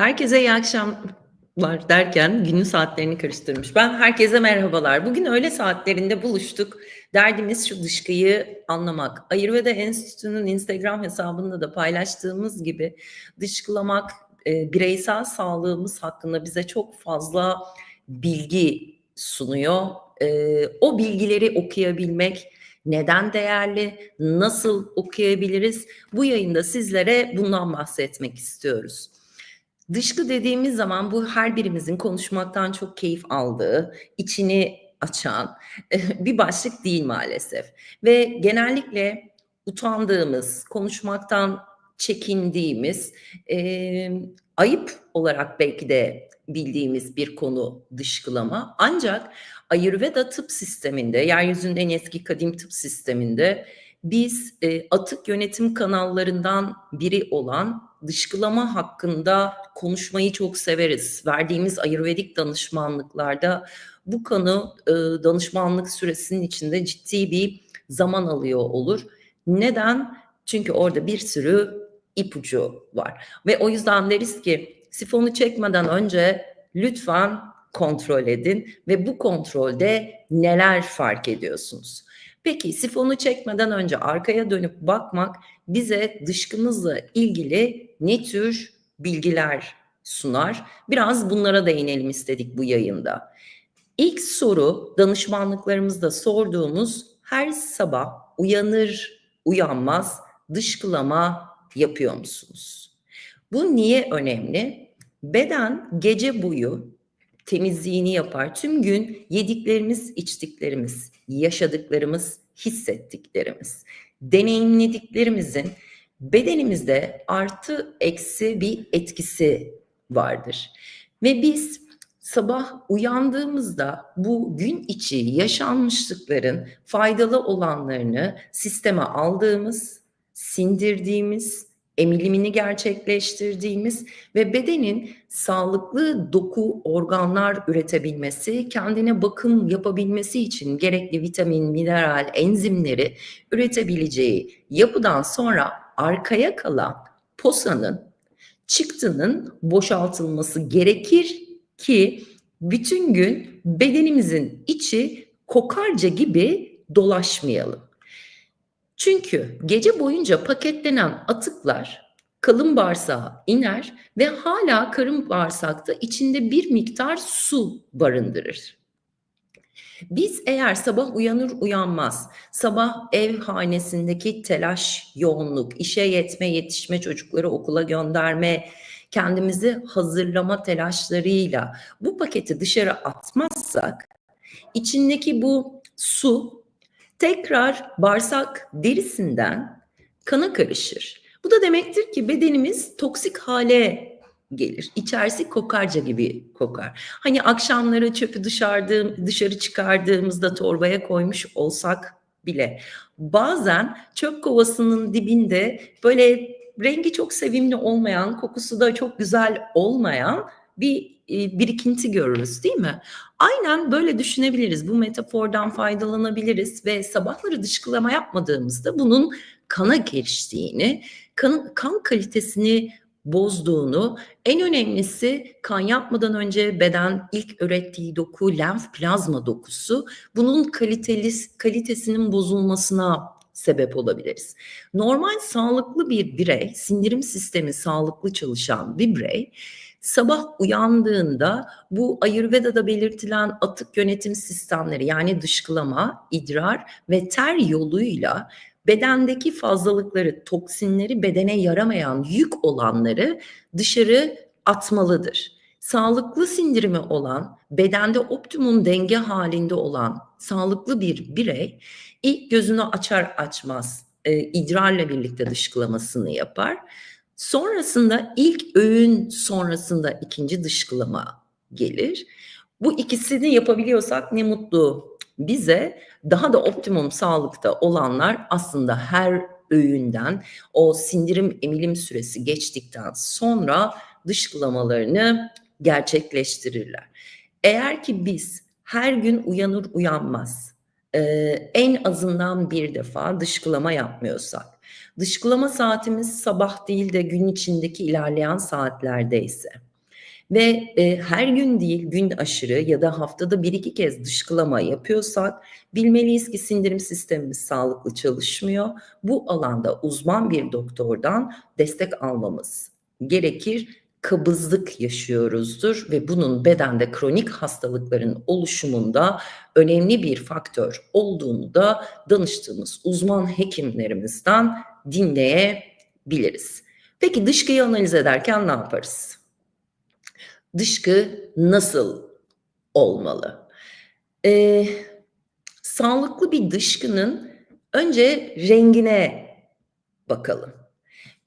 Herkese iyi akşamlar derken günün saatlerini karıştırmış. Ben herkese merhabalar. Bugün öğle saatlerinde buluştuk. Derdimiz şu dışkıyı anlamak. Ayurveda Enstitüsü'nün Instagram hesabında da paylaştığımız gibi dışkılamak e, bireysel sağlığımız hakkında bize çok fazla bilgi sunuyor. E, o bilgileri okuyabilmek neden değerli, nasıl okuyabiliriz? Bu yayında sizlere bundan bahsetmek istiyoruz. Dışkı dediğimiz zaman bu her birimizin konuşmaktan çok keyif aldığı, içini açan bir başlık değil maalesef. Ve genellikle utandığımız, konuşmaktan çekindiğimiz, e, ayıp olarak belki de bildiğimiz bir konu dışkılama. Ancak Ayurveda tıp sisteminde, yeryüzünün en eski kadim tıp sisteminde biz e, atık yönetim kanallarından biri olan dışkılama hakkında konuşmayı çok severiz. Verdiğimiz ayurvedik danışmanlıklarda bu konu e, danışmanlık süresinin içinde ciddi bir zaman alıyor olur. Neden? Çünkü orada bir sürü ipucu var. Ve o yüzden deriz ki sifonu çekmeden önce lütfen kontrol edin ve bu kontrolde neler fark ediyorsunuz? Peki sifonu çekmeden önce arkaya dönüp bakmak bize dışkımızla ilgili ne tür bilgiler sunar? Biraz bunlara değinelim istedik bu yayında. İlk soru danışmanlıklarımızda sorduğumuz her sabah uyanır uyanmaz dışkılama yapıyor musunuz? Bu niye önemli? Beden gece boyu temizliğini yapar. Tüm gün yediklerimiz, içtiklerimiz, yaşadıklarımız, hissettiklerimiz, deneyimlediklerimizin bedenimizde artı eksi bir etkisi vardır. Ve biz sabah uyandığımızda bu gün içi yaşanmışlıkların faydalı olanlarını sisteme aldığımız, sindirdiğimiz, emilimini gerçekleştirdiğimiz ve bedenin sağlıklı doku organlar üretebilmesi, kendine bakım yapabilmesi için gerekli vitamin, mineral, enzimleri üretebileceği yapıdan sonra arkaya kalan posanın çıktının boşaltılması gerekir ki bütün gün bedenimizin içi kokarca gibi dolaşmayalım. Çünkü gece boyunca paketlenen atıklar kalın bağırsağa iner ve hala karın bağırsakta içinde bir miktar su barındırır. Biz eğer sabah uyanır uyanmaz, sabah ev hanesindeki telaş, yoğunluk, işe yetme, yetişme, çocukları okula gönderme, kendimizi hazırlama telaşlarıyla bu paketi dışarı atmazsak, içindeki bu su tekrar bağırsak derisinden kana karışır. Bu da demektir ki bedenimiz toksik hale gelir. İçerisi kokarca gibi kokar. Hani akşamları çöpü dışarıda, dışarı çıkardığımızda torbaya koymuş olsak bile bazen çöp kovasının dibinde böyle rengi çok sevimli olmayan, kokusu da çok güzel olmayan bir birikinti görürüz değil mi? Aynen böyle düşünebiliriz. Bu metafordan faydalanabiliriz ve sabahları dışkılama yapmadığımızda bunun kana geçtiğini, kan, kan kalitesini bozduğunu, en önemlisi kan yapmadan önce beden ilk ürettiği doku lenf plazma dokusu bunun kaliteli kalitesinin bozulmasına sebep olabiliriz. Normal sağlıklı bir birey, sindirim sistemi sağlıklı çalışan bir birey sabah uyandığında bu Ayurveda'da belirtilen atık yönetim sistemleri yani dışkılama, idrar ve ter yoluyla bedendeki fazlalıkları, toksinleri, bedene yaramayan yük olanları dışarı atmalıdır. Sağlıklı sindirimi olan, bedende optimum denge halinde olan sağlıklı bir birey ilk gözünü açar açmaz e, idrarla birlikte dışkılamasını yapar. Sonrasında ilk öğün sonrasında ikinci dışkılama gelir. Bu ikisini yapabiliyorsak ne mutlu bize. Daha da optimum sağlıkta olanlar aslında her öğünden o sindirim emilim süresi geçtikten sonra dışkılamalarını gerçekleştirirler. Eğer ki biz her gün uyanır uyanmaz e, en azından bir defa dışkılama yapmıyorsak Dışkılama saatimiz sabah değil de gün içindeki ilerleyen saatlerdeyse ve e, her gün değil gün aşırı ya da haftada bir iki kez dışkılama yapıyorsak bilmeliyiz ki sindirim sistemimiz sağlıklı çalışmıyor. Bu alanda uzman bir doktordan destek almamız gerekir kabızlık yaşıyoruzdur ve bunun bedende kronik hastalıkların oluşumunda önemli bir faktör olduğunu da danıştığımız uzman hekimlerimizden dinleyebiliriz. Peki dışkıyı analiz ederken ne yaparız? Dışkı nasıl olmalı? Ee, sağlıklı bir dışkının önce rengine bakalım.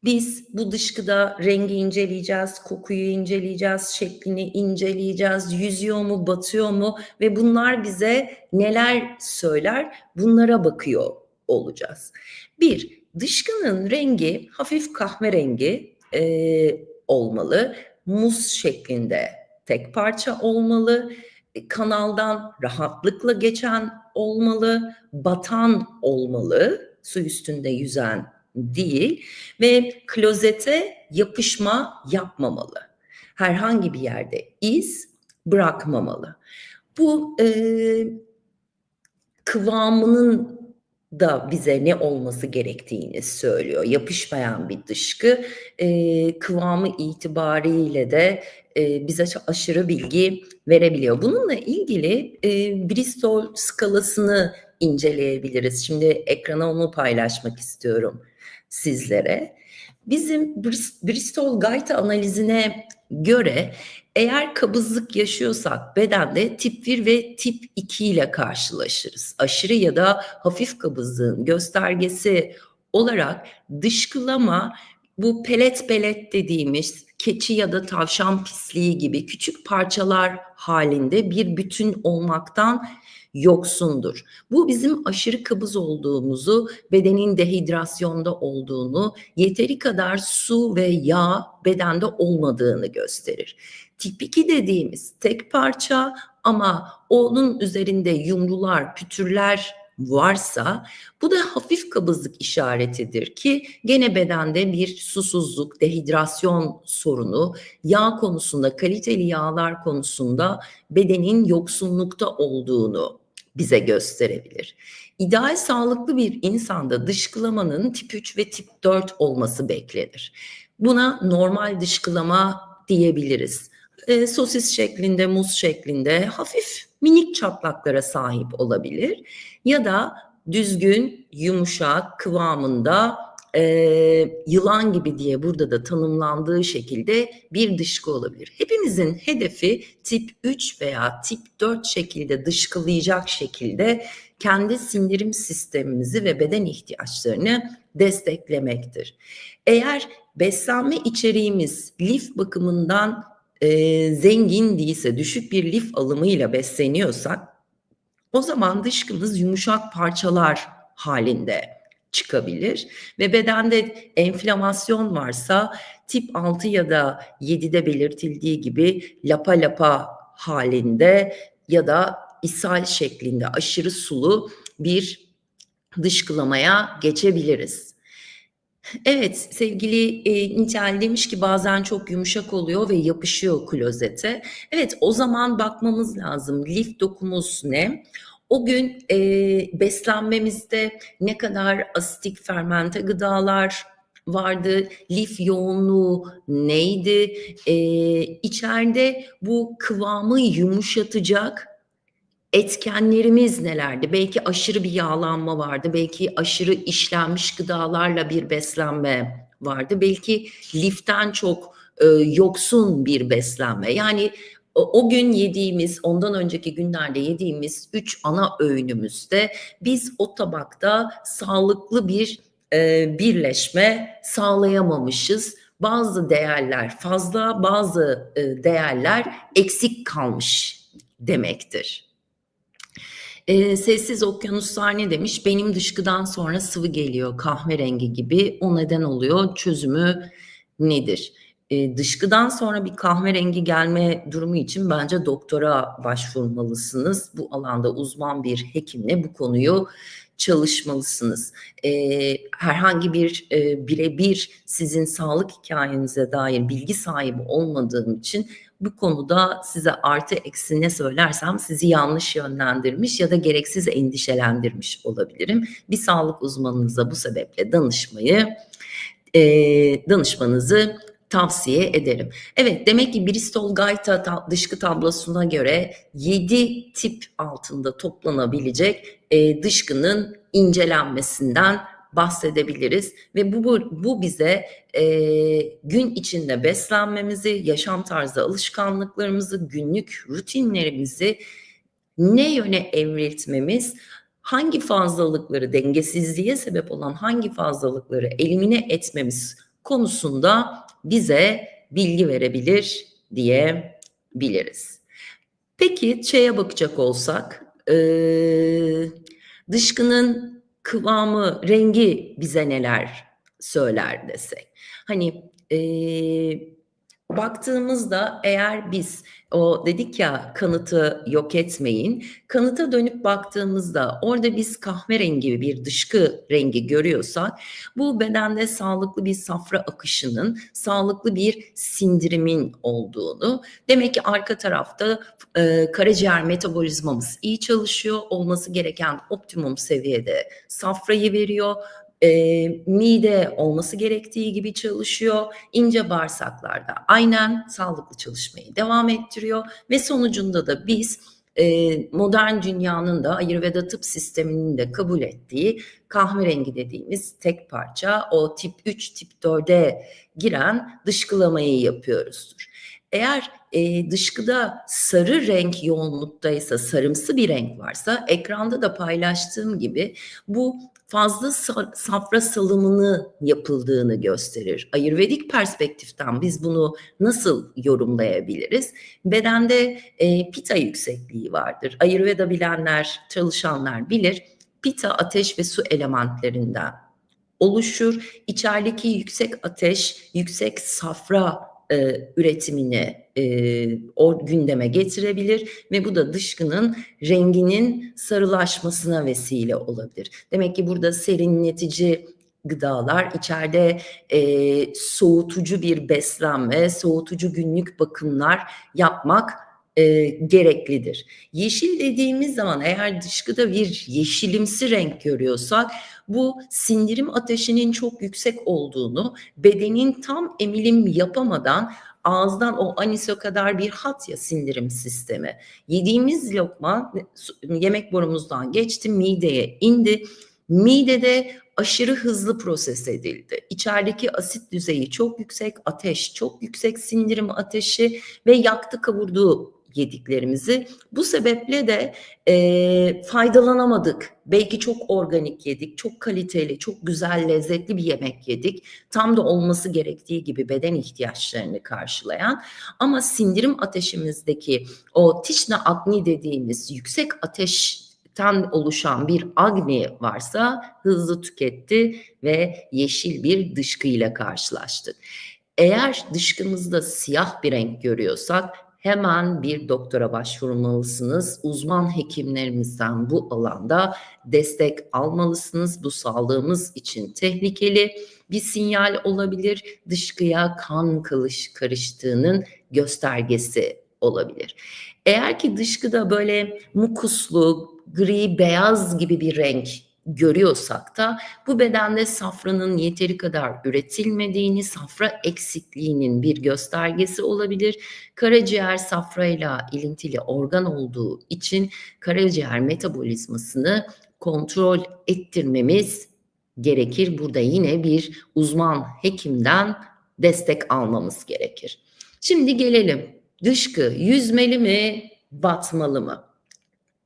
Biz bu dışkıda rengi inceleyeceğiz, kokuyu inceleyeceğiz, şeklini inceleyeceğiz, yüzüyor mu, batıyor mu ve bunlar bize neler söyler? Bunlara bakıyor olacağız. Bir, dışkının rengi hafif kahverengi e, olmalı, muz şeklinde tek parça olmalı, kanaldan rahatlıkla geçen olmalı, batan olmalı, su üstünde yüzen değil ve klozete yapışma yapmamalı. Herhangi bir yerde iz bırakmamalı. Bu e, kıvamının da bize ne olması gerektiğini söylüyor. Yapışmayan bir dışkı e, kıvamı itibariyle de e, bize aşırı bilgi verebiliyor. Bununla ilgili e, Bristol skalasını inceleyebiliriz. Şimdi ekrana onu paylaşmak istiyorum sizlere. Bizim Bristol Guide analizine göre eğer kabızlık yaşıyorsak bedende tip 1 ve tip 2 ile karşılaşırız. Aşırı ya da hafif kabızlığın göstergesi olarak dışkılama bu pelet pelet dediğimiz keçi ya da tavşan pisliği gibi küçük parçalar halinde bir bütün olmaktan yoksundur. Bu bizim aşırı kabız olduğumuzu, bedenin dehidrasyonda olduğunu, yeteri kadar su ve yağ bedende olmadığını gösterir. Tip 2 dediğimiz tek parça ama onun üzerinde yumrular, pütürler varsa bu da hafif kabızlık işaretidir ki gene bedende bir susuzluk, dehidrasyon sorunu, yağ konusunda, kaliteli yağlar konusunda bedenin yoksunlukta olduğunu bize gösterebilir. İdeal sağlıklı bir insanda dışkılamanın tip 3 ve tip 4 olması beklenir. Buna normal dışkılama diyebiliriz. E, sosis şeklinde, muz şeklinde hafif minik çatlaklara sahip olabilir ya da düzgün, yumuşak kıvamında e, yılan gibi diye burada da tanımlandığı şekilde bir dışkı olabilir. Hepimizin hedefi tip 3 veya tip 4 şekilde dışkılayacak şekilde kendi sindirim sistemimizi ve beden ihtiyaçlarını desteklemektir. Eğer beslenme içeriğimiz lif bakımından e, zengin değilse, düşük bir lif alımıyla besleniyorsak o zaman dışkımız yumuşak parçalar halinde çıkabilir ve bedende enflamasyon varsa tip 6 ya da 7'de belirtildiği gibi lapa lapa halinde ya da ishal şeklinde aşırı sulu bir dışkılamaya geçebiliriz. Evet sevgili e, Nitel demiş ki bazen çok yumuşak oluyor ve yapışıyor klozete. Evet o zaman bakmamız lazım. Lif dokumuz ne? O gün e, beslenmemizde ne kadar asitik fermente gıdalar vardı, lif yoğunluğu neydi, e, içeride bu kıvamı yumuşatacak etkenlerimiz nelerdi? Belki aşırı bir yağlanma vardı, belki aşırı işlenmiş gıdalarla bir beslenme vardı, belki liften çok e, yoksun bir beslenme. Yani o gün yediğimiz, ondan önceki günlerde yediğimiz üç ana öğünümüzde biz o tabakta sağlıklı bir e, birleşme sağlayamamışız. Bazı değerler fazla, bazı e, değerler eksik kalmış demektir. E, sessiz okyanuslar ne demiş? Benim dışkıdan sonra sıvı geliyor kahverengi gibi. O neden oluyor? Çözümü nedir? E, dışkıdan sonra bir kahverengi gelme durumu için bence doktora başvurmalısınız. Bu alanda uzman bir hekimle bu konuyu çalışmalısınız. E, herhangi bir e, birebir sizin sağlık hikayenize dair bilgi sahibi olmadığım için bu konuda size artı eksi ne söylersem sizi yanlış yönlendirmiş ya da gereksiz endişelendirmiş olabilirim. Bir sağlık uzmanınıza bu sebeple danışmayı, e, danışmanızı tavsiye ederim. Evet demek ki Bristol Gayta ta- dışkı tablosuna göre 7 tip altında toplanabilecek e, dışkının incelenmesinden bahsedebiliriz ve bu bu, bu bize e, gün içinde beslenmemizi, yaşam tarzı alışkanlıklarımızı, günlük rutinlerimizi ne yöne evriltmemiz, hangi fazlalıkları dengesizliğe sebep olan hangi fazlalıkları elimine etmemiz konusunda bize bilgi verebilir diyebiliriz. Peki şeye bakacak olsak, e, dışkının kıvamı, rengi bize neler söyler desek. Hani e, baktığımızda eğer biz o dedik ya kanıtı yok etmeyin. Kanıta dönüp baktığımızda orada biz kahverengi bir dışkı rengi görüyorsak bu bedende sağlıklı bir safra akışının, sağlıklı bir sindirimin olduğunu, demek ki arka tarafta e, karaciğer metabolizmamız iyi çalışıyor, olması gereken optimum seviyede safrayı veriyor, e, mide olması gerektiği gibi çalışıyor. ince bağırsaklarda aynen sağlıklı çalışmayı devam ettiriyor ve sonucunda da biz e, modern dünyanın da Ayurveda tıp sisteminin de kabul ettiği kahverengi dediğimiz tek parça o tip 3 tip 4'e giren dışkılamayı yapıyoruzdur. Eğer e, dışkıda sarı renk yoğunluktaysa, sarımsı bir renk varsa ekranda da paylaştığım gibi bu fazla safra salımını yapıldığını gösterir. Ayurvedik perspektiften biz bunu nasıl yorumlayabiliriz? Bedende e, pita yüksekliği vardır. Ayurveda bilenler, çalışanlar bilir. Pita ateş ve su elementlerinden oluşur. İçerideki yüksek ateş, yüksek safra e, üretimini e, o gündeme getirebilir ve bu da dışkının renginin sarılaşmasına vesile olabilir. Demek ki burada serinletici gıdalar, içeride e, soğutucu bir beslenme, soğutucu günlük bakımlar yapmak e, gereklidir. Yeşil dediğimiz zaman eğer dışkıda bir yeşilimsi renk görüyorsak bu sindirim ateşinin çok yüksek olduğunu, bedenin tam emilim yapamadan ağızdan o aniso kadar bir hat ya sindirim sistemi. Yediğimiz lokma yemek borumuzdan geçti, mideye indi. Midede aşırı hızlı proses edildi. İçerideki asit düzeyi çok yüksek, ateş çok yüksek, sindirim ateşi ve yaktı kavurdu yediklerimizi. Bu sebeple de e, faydalanamadık. Belki çok organik yedik, çok kaliteli, çok güzel, lezzetli bir yemek yedik. Tam da olması gerektiği gibi beden ihtiyaçlarını karşılayan ama sindirim ateşimizdeki o tişna agni dediğimiz yüksek ateş ten oluşan bir agni varsa hızlı tüketti ve yeşil bir dışkıyla karşılaştık. Eğer dışkımızda siyah bir renk görüyorsak hemen bir doktora başvurmalısınız. Uzman hekimlerimizden bu alanda destek almalısınız. Bu sağlığımız için tehlikeli bir sinyal olabilir. Dışkıya kan karıştığının göstergesi olabilir. Eğer ki dışkıda böyle mukuslu, gri, beyaz gibi bir renk görüyorsak da bu bedende safranın yeteri kadar üretilmediğini, safra eksikliğinin bir göstergesi olabilir. Karaciğer safrayla ilintili organ olduğu için karaciğer metabolizmasını kontrol ettirmemiz gerekir. Burada yine bir uzman hekimden destek almamız gerekir. Şimdi gelelim dışkı yüzmeli mi, batmalı mı?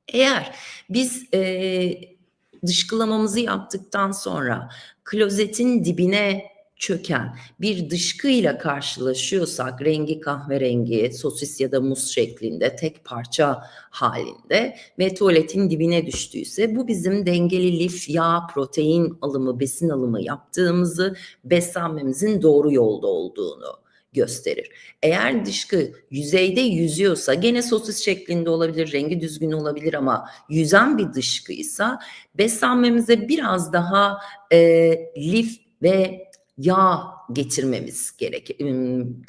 Eğer biz e, dışkılamamızı yaptıktan sonra klozetin dibine çöken bir dışkıyla karşılaşıyorsak rengi kahverengi, sosis ya da muz şeklinde tek parça halinde ve tuvaletin dibine düştüyse bu bizim dengeli lif, yağ, protein alımı, besin alımı yaptığımızı beslenmemizin doğru yolda olduğunu gösterir. Eğer dışkı yüzeyde yüzüyorsa gene sosis şeklinde olabilir, rengi düzgün olabilir ama yüzen bir dışkıysa beslenmemize biraz daha e, lif ve yağ getirmemiz gerekir,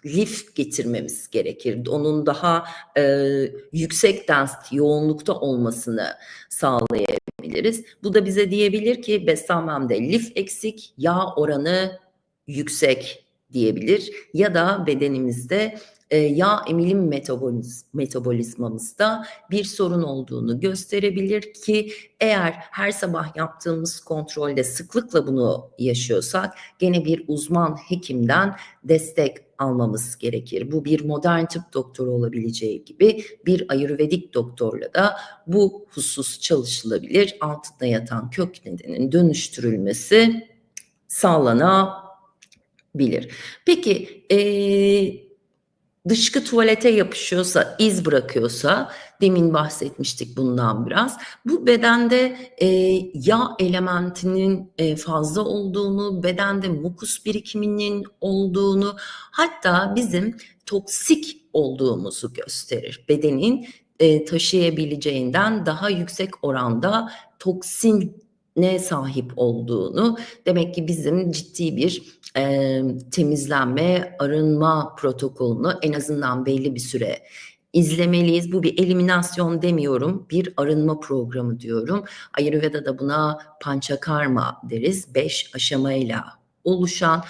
lif getirmemiz gerekir. Onun daha e, yüksek density, yoğunlukta olmasını sağlayabiliriz. Bu da bize diyebilir ki beslenmemde lif eksik, yağ oranı yüksek diyebilir ya da bedenimizde e, yağ emilim metaboliz, metabolizmamızda bir sorun olduğunu gösterebilir ki eğer her sabah yaptığımız kontrolde sıklıkla bunu yaşıyorsak gene bir uzman hekimden destek almamız gerekir. Bu bir modern tıp doktoru olabileceği gibi bir ayurvedik doktorla da bu husus çalışılabilir. Altında yatan kök nedenin dönüştürülmesi sağlanabilir. Peki eee dışkı tuvalete yapışıyorsa, iz bırakıyorsa, demin bahsetmiştik bundan biraz. Bu bedende e, yağ elementinin e, fazla olduğunu, bedende mukus birikiminin olduğunu, hatta bizim toksik olduğumuzu gösterir. Bedenin e, taşıyabileceğinden daha yüksek oranda toksin ne sahip olduğunu demek ki bizim ciddi bir e, temizlenme, arınma protokolünü en azından belli bir süre izlemeliyiz. Bu bir eliminasyon demiyorum, bir arınma programı diyorum. Ayurveda da buna panchakarma deriz. Beş aşamayla oluşan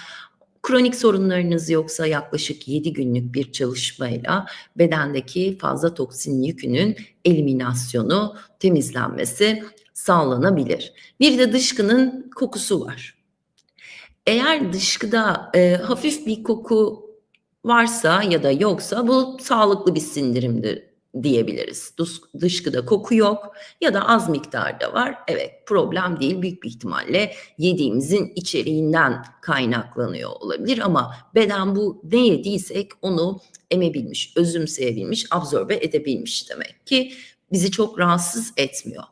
Kronik sorunlarınız yoksa yaklaşık 7 günlük bir çalışmayla bedendeki fazla toksin yükünün eliminasyonu, temizlenmesi sağlanabilir. Bir de dışkının kokusu var. Eğer dışkıda e, hafif bir koku varsa ya da yoksa bu sağlıklı bir sindirimdir diyebiliriz. Dışkıda koku yok ya da az miktarda var. Evet problem değil büyük bir ihtimalle yediğimizin içeriğinden kaynaklanıyor olabilir ama beden bu ne yediysek onu emebilmiş, özümseyebilmiş, absorbe edebilmiş demek ki bizi çok rahatsız etmiyor.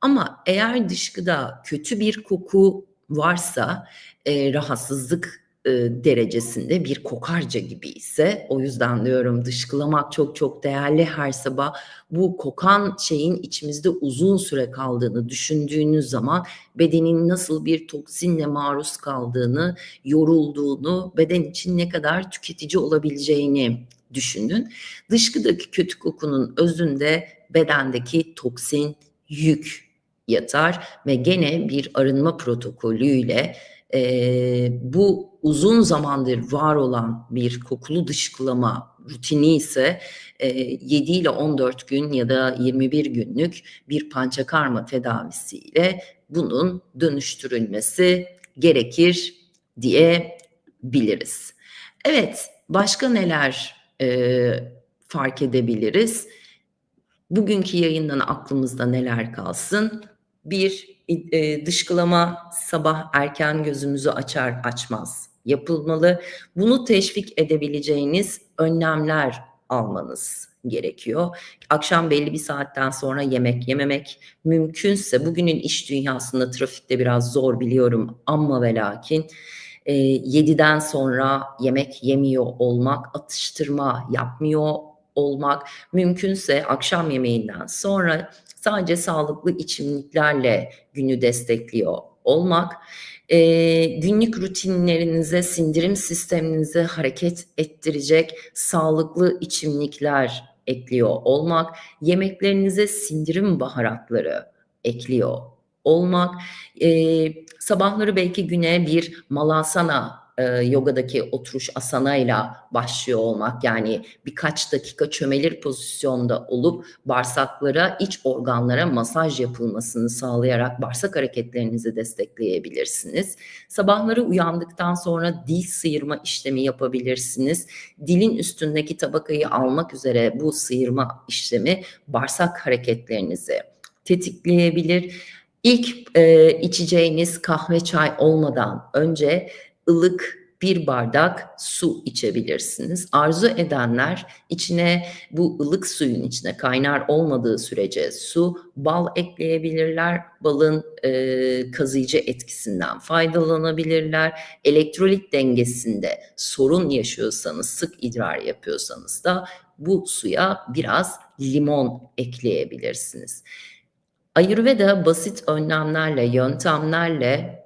Ama eğer dışkıda kötü bir koku varsa e, rahatsızlık e, derecesinde bir kokarca gibi ise o yüzden diyorum dışkılamak çok çok değerli her sabah bu kokan şeyin içimizde uzun süre kaldığını düşündüğünüz zaman bedenin nasıl bir toksinle maruz kaldığını, yorulduğunu, beden için ne kadar tüketici olabileceğini düşünün. Dışkıdaki kötü kokunun özünde bedendeki toksin, yük, yatar ve gene bir arınma protokolüyle e, bu uzun zamandır var olan bir kokulu dışkılama rutini ise e, 7 ile 14 gün ya da 21 günlük bir pançakarma tedavisiyle bunun dönüştürülmesi gerekir diyebiliriz. Evet, başka neler e, fark edebiliriz? Bugünkü yayından aklımızda neler kalsın? Bir, e, dışkılama sabah erken gözümüzü açar açmaz yapılmalı. Bunu teşvik edebileceğiniz önlemler almanız gerekiyor. Akşam belli bir saatten sonra yemek yememek mümkünse bugünün iş dünyasında trafikte biraz zor biliyorum ama ve lakin e, 7'den sonra yemek yemiyor olmak, atıştırma yapmıyor olmak, mümkünse akşam yemeğinden sonra sadece sağlıklı içimliklerle günü destekliyor olmak, e, günlük rutinlerinize, sindirim sisteminize hareket ettirecek sağlıklı içimlikler ekliyor olmak, yemeklerinize sindirim baharatları ekliyor olmak, e, sabahları belki güne bir malasana e, yogadaki oturuş asanayla başlıyor olmak yani birkaç dakika çömelir pozisyonda olup bağırsaklara, iç organlara masaj yapılmasını sağlayarak bağırsak hareketlerinizi destekleyebilirsiniz. Sabahları uyandıktan sonra dil sıyırma işlemi yapabilirsiniz. Dilin üstündeki tabakayı almak üzere bu sıyırma işlemi bağırsak hareketlerinizi tetikleyebilir. İlk e, içeceğiniz kahve çay olmadan önce ılık bir bardak su içebilirsiniz. Arzu edenler içine bu ılık suyun içine kaynar olmadığı sürece su, bal ekleyebilirler. Balın e, kazıyıcı etkisinden faydalanabilirler. Elektrolit dengesinde sorun yaşıyorsanız, sık idrar yapıyorsanız da bu suya biraz limon ekleyebilirsiniz. Ayurveda basit önlemlerle, yöntemlerle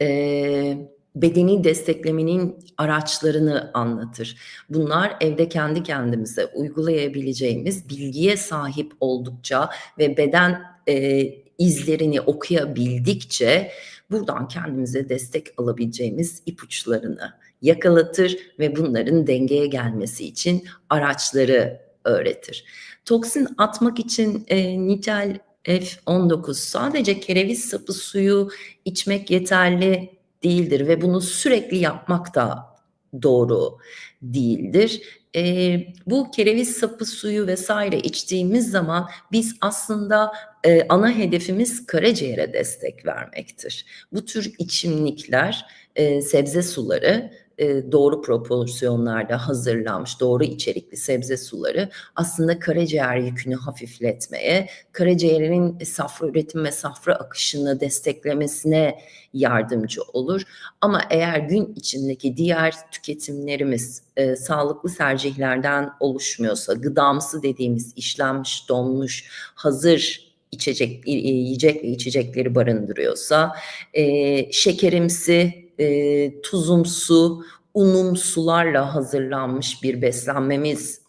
e, bedeni desteklemenin araçlarını anlatır. Bunlar evde kendi kendimize uygulayabileceğimiz bilgiye sahip oldukça ve beden e, izlerini okuyabildikçe buradan kendimize destek alabileceğimiz ipuçlarını yakalatır ve bunların dengeye gelmesi için araçları öğretir. Toksin atmak için e, nitel F19 sadece kereviz sapı suyu içmek yeterli değildir ve bunu sürekli yapmak da doğru değildir. E, bu kereviz sapı suyu vesaire içtiğimiz zaman biz aslında e, ana hedefimiz karaciğere destek vermektir. Bu tür içimlikler, e, sebze suları e, doğru proporsiyonlarda hazırlanmış, doğru içerikli sebze suları aslında karaciğer yükünü hafifletmeye, karaciğerin safra üretim ve safra akışını desteklemesine yardımcı olur. Ama eğer gün içindeki diğer tüketimlerimiz e, sağlıklı tercihlerden oluşmuyorsa, gıdamsı dediğimiz işlenmiş, donmuş, hazır içecek, yiyecek ve içecekleri barındırıyorsa, e, şekerimsi, e, tuzumsu, unumsularla hazırlanmış bir beslenmemiz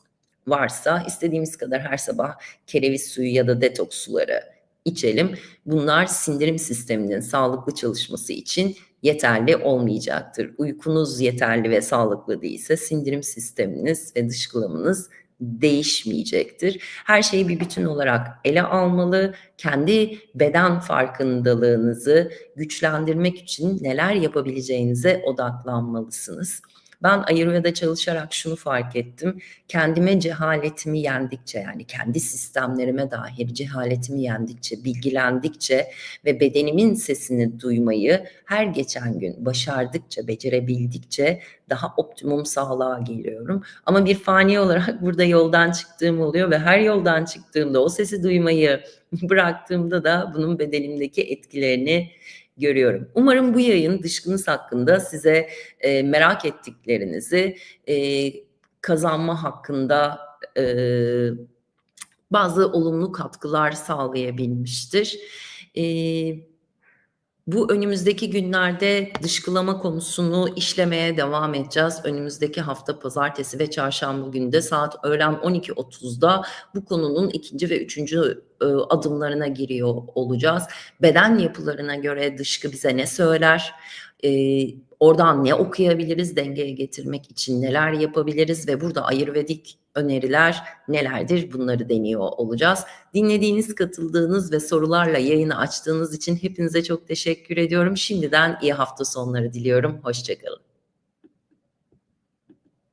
varsa istediğimiz kadar her sabah kereviz suyu ya da detoks suları içelim. Bunlar sindirim sisteminin sağlıklı çalışması için yeterli olmayacaktır. Uykunuz yeterli ve sağlıklı değilse sindirim sisteminiz ve dışkılamanız değişmeyecektir. Her şeyi bir bütün olarak ele almalı. Kendi beden farkındalığınızı güçlendirmek için neler yapabileceğinize odaklanmalısınız. Ben Ayurveda çalışarak şunu fark ettim. Kendime cehaletimi yendikçe yani kendi sistemlerime dair cehaletimi yendikçe, bilgilendikçe ve bedenimin sesini duymayı her geçen gün başardıkça, becerebildikçe daha optimum sağlığa geliyorum. Ama bir fani olarak burada yoldan çıktığım oluyor ve her yoldan çıktığımda o sesi duymayı bıraktığımda da bunun bedenimdeki etkilerini görüyorum. Umarım bu yayın dışkınız hakkında size e, merak ettiklerinizi e, kazanma hakkında e, bazı olumlu katkılar sağlayabilmiştir. E, bu önümüzdeki günlerde dışkılama konusunu işlemeye devam edeceğiz. Önümüzdeki hafta pazartesi ve çarşamba günde saat öğlen 12.30'da bu konunun ikinci ve üçüncü e, adımlarına giriyor olacağız. Beden yapılarına göre dışkı bize ne söyler? Oradan ne okuyabiliriz dengeye getirmek için neler yapabiliriz ve burada ayurvedik öneriler nelerdir bunları deniyor olacağız. Dinlediğiniz, katıldığınız ve sorularla yayını açtığınız için hepinize çok teşekkür ediyorum. Şimdiden iyi hafta sonları diliyorum. Hoşçakalın.